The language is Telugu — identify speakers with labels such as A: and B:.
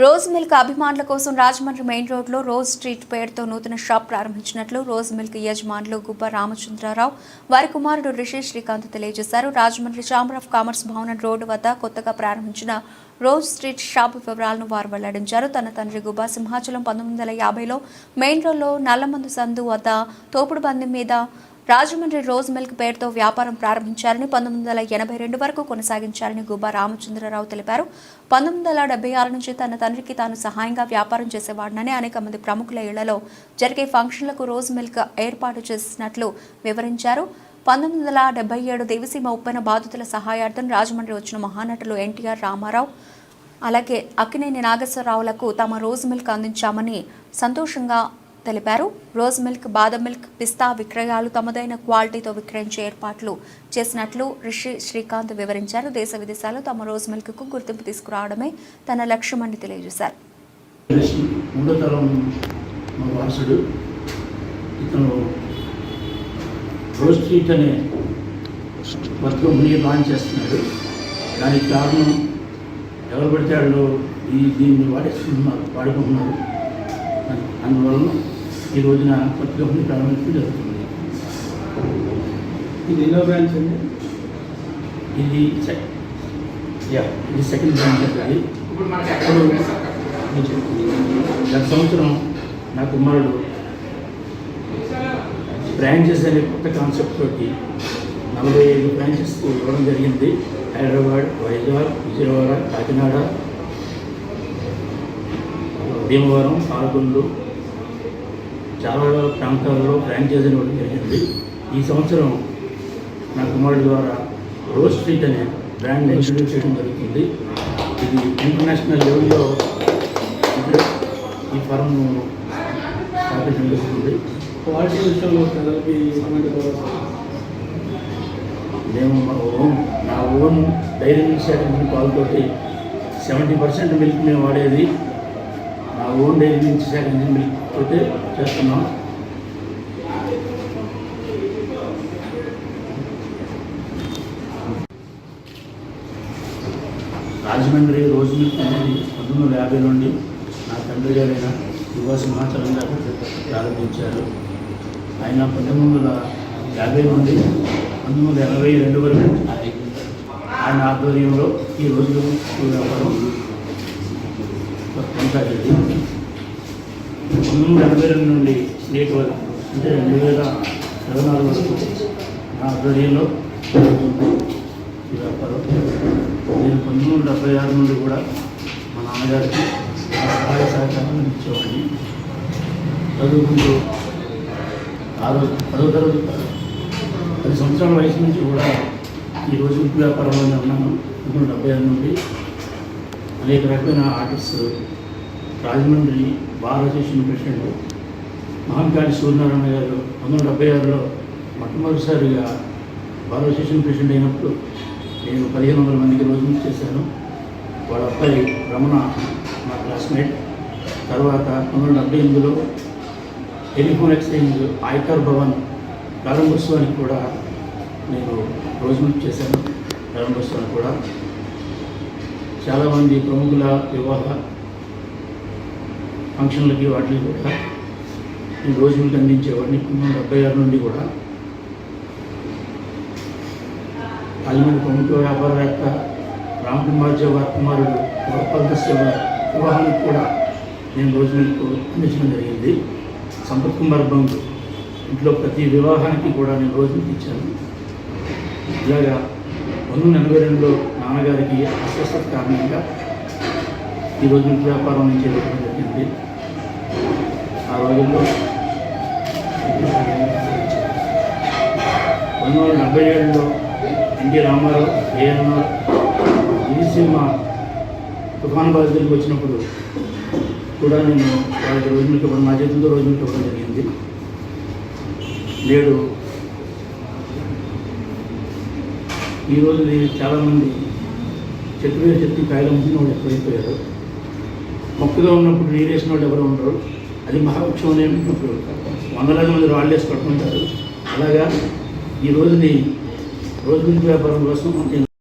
A: రోజ్ మిల్క్ అభిమానుల కోసం రాజమండ్రి మెయిన్ రోడ్లో రోజ్ స్ట్రీట్ పేరుతో నూతన షాప్ ప్రారంభించినట్లు రోజ్ మిల్క్ యజమానులు గుబ్బ రామచంద్రరావు వారి కుమారుడు రిషి శ్రీకాంత్ తెలియజేశారు. రాజమండ్రి ఛాంబర్ ఆఫ్ కామర్స్ భవనం రోడ్డు వద్ద కొత్తగా ప్రారంభించిన రోజ్ స్ట్రీట్ షాప్ వివరాలను వారు వెల్లడించారు. తన తండ్రి గుబ్బా సింహాచలం పంతొమ్మిది వందల యాభైలో మెయిన్ రోడ్లో నల్లమందు సందు వద్ద తోపుడు బంది మీద రాజమండ్రి రోజ్ మిల్క్ పేరుతో వ్యాపారం ప్రారంభించారని పంతొమ్మిది వందల ఎనభై రెండు వరకు కొనసాగించారని గుబ్బా రామచంద్రరావు తెలిపారు. పంతొమ్మిది వందల డెబ్బై ఆరు నుంచి తన తండ్రికి తాను సహాయంగా వ్యాపారం చేసేవాడినని అనేక మంది ప్రముఖుల ఇళ్ళలో జరిగే ఫంక్షన్లకు రోజ్ మిల్క్ ఏర్పాటు చేసినట్లు వివరించారు. పంతొమ్మిది వందల డెబ్బై ఏడు దేవసీమ ఉప్పెన బాధితుల సహాయార్థం రాజమండ్రి వచ్చిన మహానటులు ఎన్టీఆర్ రామారావు అలాగే అక్కినేని నాగేశ్వరరావులకు తమ రోజ్ మిల్క్ అందించామని సంతోషంగా తెలిపారు. రోజ్ మిల్క్ బాదం మిల్క్ పిస్తా విక్రయాలు తమదైన క్వాలిటీతో విక్రయించే ఏర్పాట్లు చేసినట్లు రిషి శ్రీకాంత్ వివరించారు. దేశ విదేశాల్లో తమ రోజ్ మిల్క్కు గుర్తింపు తీసుకురావడమే తన లక్ష్యమని తెలియజేశారు.
B: దానికి కారణం ఎవరు పడితే వాళ్ళు ఈ దీన్ని వాడేసుకుంటున్నారు వాడుకుంటున్నారు. అందువలన ఈ రోజున కొత్త కంపెనీ ప్రారంభించడం జరుగుతుంది
C: ఇది ఎన్నో బ్రాంచ్ అండి?
B: ఇది యా ఇది సెకండ్ బ్రాంచ్ అది
C: ఇప్పుడు
B: గత సంవత్సరం నా కుమారుడు బ్రాంచెస్ అనే కొత్త కాన్సెప్ట్ తోటి నలభై ఐదు బ్రాంచెస్ ఇవ్వడం జరిగింది. హైదరాబాద్ వైజాగ్ విజయవాడ కాకినాడ భీమవరం పాలకొల్లు చాలా ప్రాంతాల్లో ఫ్రాంచైజీ ఇవ్వడం జరిగింది. ఈ సంవత్సరం నా కుమారుడు ద్వారా రోజ్ స్ట్రీట్ అనే బ్రాండ్ ఇంట్రడ్యూస్ చేయడం జరుగుతుంది. ఇది ఇంటర్నేషనల్ లెవెల్లో ఈ ఫారం స్థాపించడం జరుగుతుంది
C: క్వాలిటీ విషయంలో ప్రజలకి?
B: మేము మా ఓన్ నా ఓన్ డైరీ మిల్క్ సేకరించిన పాలతోటి సెవెంటీ పర్సెంట్ మిల్క్ మేము వాడేది. ఓన్ డైరీ మిల్క్ సేకరించిన మిల్క్ తోటి చేస్తున్నాం. రాజమండ్రి రోజు మిల్క్ అనేది పంతొమ్మిది వందల యాభై నుండి నా తండ్రి గారైన యువ సింహాచలం గారు ప్రారంభించారు. ఆయన పంతొమ్మిది వందల యాభై నుండి పంతొమ్మిది వందల ఎనభై రెండు వరకు ఆయన ఆధ్వర్యంలో ఈ రోజు వ్యాపారం కొనసాగింది పంతొమ్మిది వందల ఎనభై రెండు నుండి నేటి వరకు అంటే రెండు వేల ఇరవై నాలుగు వరకు నా ఆధ్వర్యంలో ఈ వ్యాపారం నేను పంతొమ్మిది వందల డెబ్బై ఆరు నుండి కూడా మా నాన్నగారికి సహాయ సహకారాలు ఇచ్చేవాడిని చదువుకుంటూ ఆరో పదో తరగతి పది సంవత్సరాల వయసు నుంచి కూడా ఈ ఉప్పు వ్యాపారంలోనే ఉన్నాను పంతొమ్మిది వందల డెబ్బై ఆరు నుండి అనేక రకమైన artist Rajahmundry bar association president Mahankali Suryanarayana garu పంతొమ్మిది వందల డెబ్బై ఆరులో మొట్టమొదటిసారిగా బార్ అసోసియేషన్ ప్రెసిడెంట్ అయినప్పుడు నేను పదిహేను వందల మందికి రోజు చేశాను. వాళ్ళ అబ్బాయి రమణ మా క్లాస్మేట్. తర్వాత పంతొమ్మిది వందల డెబ్బై ఎనిమిదిలో టెలిఫోన్ ఎక్స్చేంజ్ ఆయకర్ భవన్ ప్రారంభోత్సవానికి కూడా నేను రోజు చేశాను. ప్రారంభోత్సవానికి కూడా చాలామంది ప్రముఖుల వివాహ ఫంక్షన్లకి వాటికి కూడా ఈ రోజు అందించేవాడిని. పంతొమ్మిది డెబ్బై ఆరు నుండి కూడా రాజమండ్రి ప్రముఖ వ్యాపారవేత్త రామ్ కుమార్ వారి కుమారుడు గోపాలకృష్ణ వారి వివాహానికి కూడా నేను రోజులకు అందించడం జరిగింది. సంపత్ కుమార్ బంధు ఇంట్లో ప్రతి వివాహానికి కూడా నేను రోజులకు ఇచ్చాను. ఇలాగా పంతొమ్మిది ఎనభై రెండులో నాన్నగారికి అస్వస్థత కారణంగా ఈ రోజు మీకు వ్యాపారం నుంచి వెళ్ళడం జరిగింది. ఆ రోజుల్లో పంతొమ్మిది వందల డెబ్బై ఏడులో ఎన్టీ రామారావు ఏఎన్ఆర్ గిరిసీమ తుఫాన్ బాధితులకు వచ్చినప్పుడు కూడా నేను వాళ్ళకి రోజు మీకు ఇవ్వడం నా చేతులతో రోజు మీకు ఇవ్వడం జరిగింది. నేడు ఈరోజు చాలామంది చెట్టు వేరు చెట్టు కాయలు అమ్ముకున్న వాళ్ళు ఎక్కువైపోయారు మొక్కగా ఉన్నప్పుడు నీరేసిన వాళ్ళు ఎవరు ఉండరు. అది మహావృక్షం అనేప్పుడు వందలాది మంది రాళ్ళు వేసి పట్టుకుంటారు. అలాగా ఈ రోజుని రోజు వ్యాపారం కోసం నేను